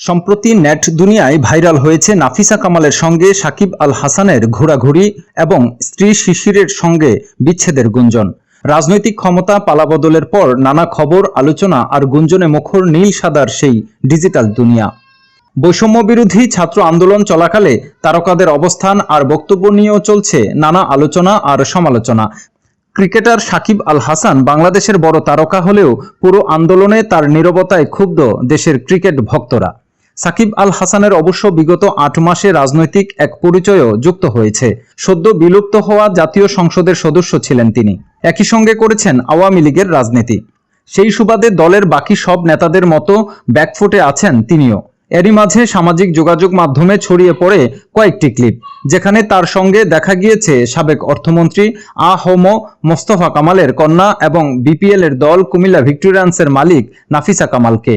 সম্প্রতি নেট দুনিয়ায় ভাইরাল হয়েছে নাফিসা কামালের সঙ্গে সাকিব আল হাসানের ঘোরাঘুরি এবং স্ত্রী শিশিরের সঙ্গে বিচ্ছেদের গুঞ্জন। রাজনৈতিক ক্ষমতা পালাবদলের পর নানা খবর, আলোচনা আর গুঞ্জনে মুখর নীল সাদার সেই ডিজিটাল দুনিয়া। বৈষম্য বিরোধী ছাত্র আন্দোলন চলাকালে তারকাদের অবস্থান আর বক্তব্য নিয়েও চলছে নানা আলোচনা আর সমালোচনা। ক্রিকেটার সাকিব আল হাসান বাংলাদেশের বড় তারকা হলেও পুরো আন্দোলনে তার নীরবতায় ক্ষুব্ধ দেশের ক্রিকেট ভক্তরা। সাকিব আল হাসানের অবশ্য বিগত আট মাসে রাজনৈতিক এক পরিচয়ও যুক্ত হয়েছে। সদ্য বিলুপ্ত হওয়া জাতীয় সংসদের সদস্য ছিলেন তিনি। একই সঙ্গে করেছেন আওয়ামী লীগের রাজনীতি। সেই সুবাদে দলের বাকি সব নেতাদের মতো ব্যাকফুটে আছেন তিনিও। এরই মাঝে সামাজিক যোগাযোগ মাধ্যমে ছড়িয়ে পড়ে কয়েকটি ক্লিপ, যেখানে তার সঙ্গে দেখা গিয়েছে সাবেক অর্থমন্ত্রী আ হোম মোস্তফা কামালের কন্যা এবং বিপিএল এর দল কুমিল্লা ভিক্টোরিয়ান্সের মালিক নাফিসা কামালকে।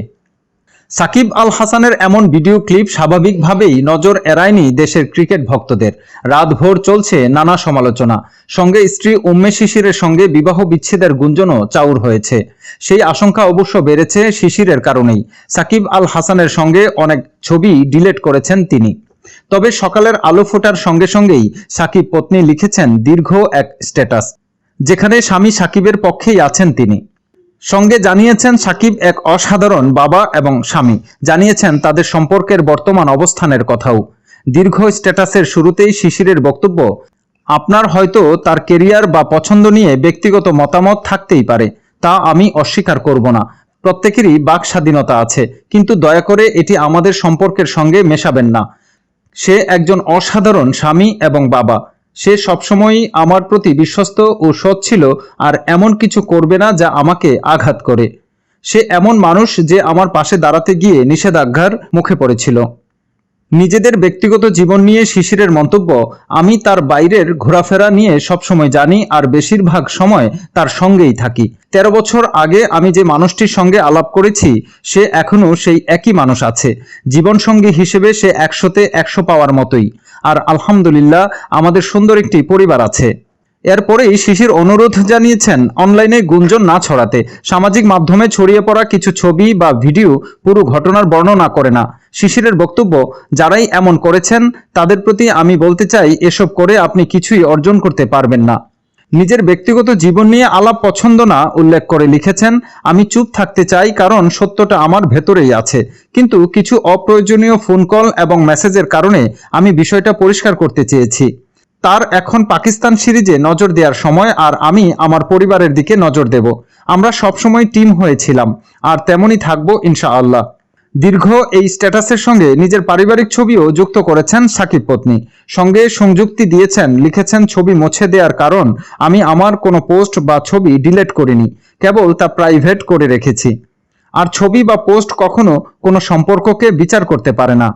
সাকিব আল হাসানের এমন ভিডিও ক্লিপ স্বাভাবিকভাবেই নজর এড়ায়নি দেশের ক্রিকেট ভক্তদের। রাতভর চলছে নানা সমালোচনা। সঙ্গে স্ত্রী উম্মে শিশিরের সঙ্গে বিবাহ বিচ্ছেদের গুঞ্জনও চাউর হয়েছে। সেই আশঙ্কা অবশ্য বেড়েছে শিশিরের কারণেই। সাকিব আল হাসানের সঙ্গে অনেক ছবি ডিলেট করেছেন তিনি। তবে সকালের আলো ফোটার সঙ্গে সঙ্গেই সাকিব পত্নী লিখেছেন দীর্ঘ এক স্ট্যাটাস, যেখানে স্বামী সাকিবের পক্ষেই আছেন তিনি। সঙ্গে জানিয়েছেন সাকিব এক অসাধারণ বাবা এবং স্বামী। জানিয়েছেন তাদের সম্পর্কের বর্তমান অবস্থানের কথাও। দীর্ঘ স্ট্যাটাসের শুরুতেই শিশিরের বক্তব্য, আপনার হয়তো তার কেরিয়ার বা পছন্দ নিয়ে ব্যক্তিগত মতামত থাকতেই পারে, তা আমি অস্বীকার করব না। প্রত্যেকেরই বাক স্বাধীনতা আছে, কিন্তু দয়া করে এটি আমাদের সম্পর্কের সঙ্গে মেশাবেন না। সে একজন অসাধারণ স্বামী এবং বাবা। সে সবসময়ই আমার প্রতি বিশ্বস্ত ও সৎ ছিল আর এমন কিছু করবে না যা আমাকে আঘাত করে। সে এমন মানুষ যে আমার পাশে দাঁড়াতে গিয়ে নিষেধাজ্ঞার মুখে পড়েছিল। নিজেদের ব্যক্তিগত জীবন নিয়ে শিশিরের মন্তব্য আমি তার বাইরের ঘোরাফেরা নিয়ে সবসময় জানি আর বেশিরভাগ সময় তার সঙ্গেই থাকি। তেরো বছর আগে আমি যে মানুষটির সঙ্গে আলাপ করেছি, সে এখনও সেই একই মানুষ আছে। জীবনসঙ্গী হিসেবে সে একশোতে একশো পাওয়ার মতোই। আর আলহামদুলিল্লাহ আমাদের সুন্দর একটি পরিবার আছে। এরপরেই শিশির অনুরোধ জানিয়েছেন, অনলাইনে গুঞ্জন না ছড়াতে। সামাজিক মাধ্যমে ছড়িয়ে পড়া কিছু ছবি বা ভিডিও পুরো ঘটনার বর্ণনা করে না। শিশিরের বক্তব্য, যারাই এমন করেছেন, তাদের প্রতি আমি বলতে চাই, এসব করে আপনি কিছুই অর্জন করতে পারবেন না। নিজের ব্যক্তিগত জীবন নিয়ে আলাপ পছন্দ না উল্লেখ করে লিখেছেন, আমি চুপ থাকতে চাই কারণ সত্যটা আমার ভেতরেই আছে। কিন্তু কিছু অপ্রয়োজনীয় ফোন কল এবং মেসেজের কারণে আমি বিষয়টা পরিষ্কার করতে চেয়েছি। তার এখন পাকিস্তান সিরিজে নজর দেওয়ার সময় আর আমি আমার পরিবারের দিকে নজর দেব। আমরা সবসময় টিম হয়েছিলাম, আর তেমনই থাকব ইনশাআল্লাহ। দীর্ঘ এই স্ট্যাটাসের সঙ্গে নিজের পারিবারিক ছবিও যুক্ত করেছেন সাকিব পত্নী। সঙ্গে সংযুক্তি দিয়েছেন, লিখেছেন, ছবি মুছে দেওয়ার কারণ আমি আমার কোনো পোস্ট বা ছবি ডিলেট করিনি, কেবল তা প্রাইভেট করে রেখেছি। আর ছবি বা পোস্ট কখনো কোনো সম্পর্ককে বিচার করতে পারে না।